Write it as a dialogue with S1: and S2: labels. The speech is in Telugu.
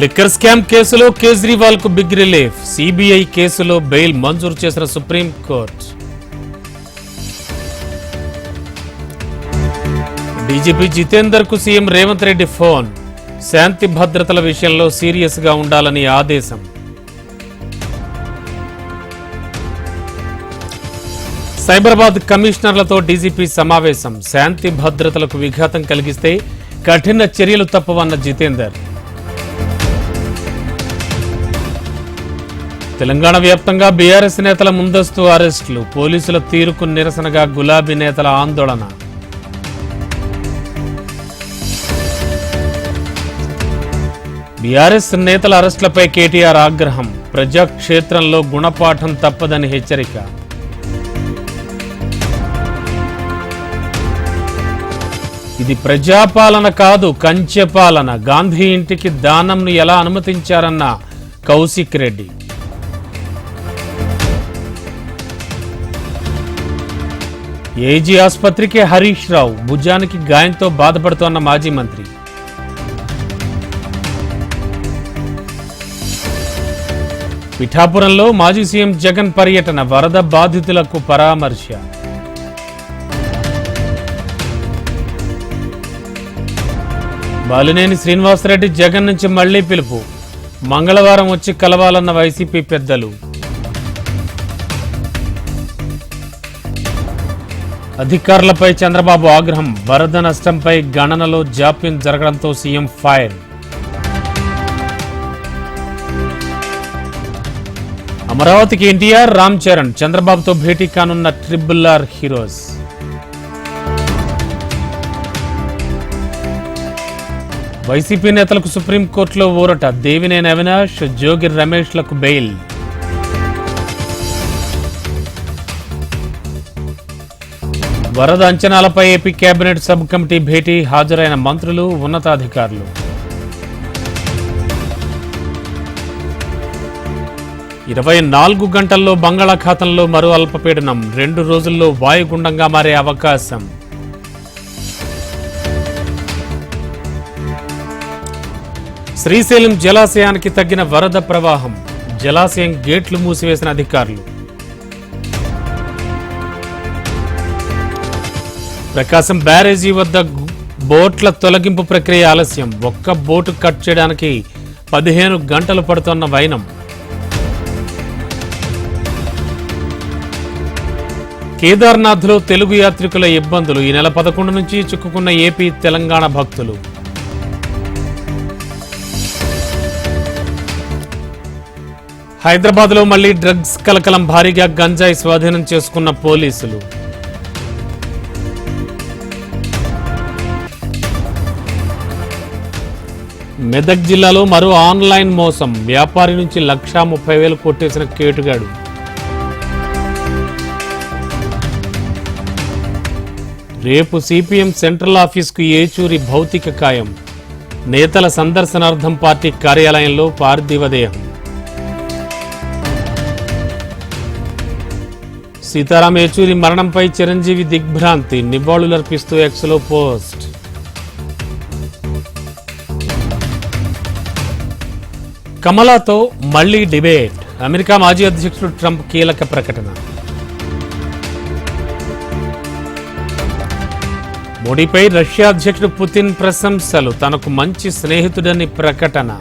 S1: లిక్కర్ స్కామ్ కేసులో కేజ్రీవాల్కు బిగ్ రిలీఫ్. సిబిఐ కేసులో బెయిల్ మంజూరు చేసిన సుప్రీం కోర్టు. డీజీపీ జితేందర్కు సీఎం రేవంత్ రెడ్డి ఫోన్. శాంతి భద్రతల విషయంలో సీరియస్గా ఉండాలని ఆదేశం. సైబరాబాద్ కమిషనర్లతో డీజీపీ సమావేశం. శాంతి భద్రతలకు విఘాతం కలిగిస్తే కఠిన చర్యలు తప్పవన్న జితేందర్. తెలంగాణ వ్యాప్తంగా బీఆర్ఎస్ నేతల ముందస్తు అరెస్టులు పోలీసుల తీరుకు నిరసనగా గులాబీ నేతల ఆందోళన. బీఆర్ఎస్ నేతల అరెస్టులపై కేటీఆర్ ఆగ్రహం ప్రజాక్షేత్రంలో గుణపాఠం తప్పదని హెచ్చరిక. ఇది ప్రజాపాలన కాదు కంచెపాలన గాంధీ ఇంటికి దానంను ఎలా అనుమతించారన్న కౌశిక్ రెడ్డి. ఏజీ ఆసుపత్రికి హరీష్ రావు భుజానికి గాయంతో బాధపడుతోన్న మాజీ మంత్రి. పిఠాపురంలో మాజీ సీఎం జగన్ పర్యటన వరద బాధితులకు పరామర్శ. బాలినేని శ్రీనివాసరెడ్డి జగన్ నుంచి మళ్ళీ పిలుపు. మంగళవారం వచ్చి కలవాలన్న వైసీపీ పెద్దలు. అధికారులపై చంద్రబాబు ఆగ్రహం వరద నష్టంపై గణనలో జాప్యం జరగడంతో సీఎం ఫైర్. అమరావతికి ఎన్టీఆర్ రామ్ చరణ్ చంద్రబాబుతో భేటీ కానున్న ట్రిబుల్ ఆర్ హీరోస్. వైసీపీ నేతలకు సుప్రీంకోర్టులో ఊరట దేవినేని అవినాష్ జోగి రమేష్లకు బెయిల్. వరద అంచనాలపై ఏపీ కేబినెట్ సబ్ కమిటీ భేటీ హాజరైన మంత్రులు ఉన్నతాధికారులు. ఇరవై నాలుగు గంటల్లో బంగాళాఖాతంలో మరో అల్పపీడనం. రెండు రోజుల్లో వాయుగుండంగా మారే అవకాశం. శ్రీశైలం జలాశయానికి తగ్గిన వరద ప్రవాహం. జలాశయం గేట్లు మూసివేసిన అధికారులు. ప్రకాశం బ్యారేజీ వద్ద బోట్ల తొలగింపు ప్రక్రియ ఆలస్యం. ఒక్క బోటు కట్ చేయడానికి పదిహేను గంటలు పడుతున్న వైనం. కేదార్నాథ్లో తెలుగు యాత్రికుల ఇబ్బందులు. ఈ నెల పదకొండు నుంచి చిక్కుకున్న ఏపీ తెలంగాణ భక్తులు. హైదరాబాద్లో మళ్ళీ డ్రగ్స్ కలకలం భారీగా గంజాయి స్వాధీనం చేసుకున్న పోలీసులు. మెదక్ జిల్లాలో మరో ఆన్లైన్ మోసం. వ్యాపారి నుంచి లక్షా ముప్పై వేలు కొట్టేసిన కేటుగాడు. రేపు సిపిఎం సెంట్రల్ ఆఫీస్కు ఏచూరి భౌతిక కాయం నేతల సందర్శనార్థం పార్టీ కార్యాలయంలో పార్థివదేహం. సీతారాం ఏచూరి మరణంపై చిరంజీవి దిగ్భ్రాంతి. నివాళులర్పిస్తూ ఎక్స్లో పోస్ట్. కమలాతో మళ్ళీ డిబేట్. అమెరికా మాజీ అధ్యక్షుడు ట్రంప్ కీలక ప్రకటన. మోడీపై రష్యా అధ్యక్షుడు పుతిన్ ప్రశంసలు. తనకు మంచి స్నేహితుడని ప్రకటన.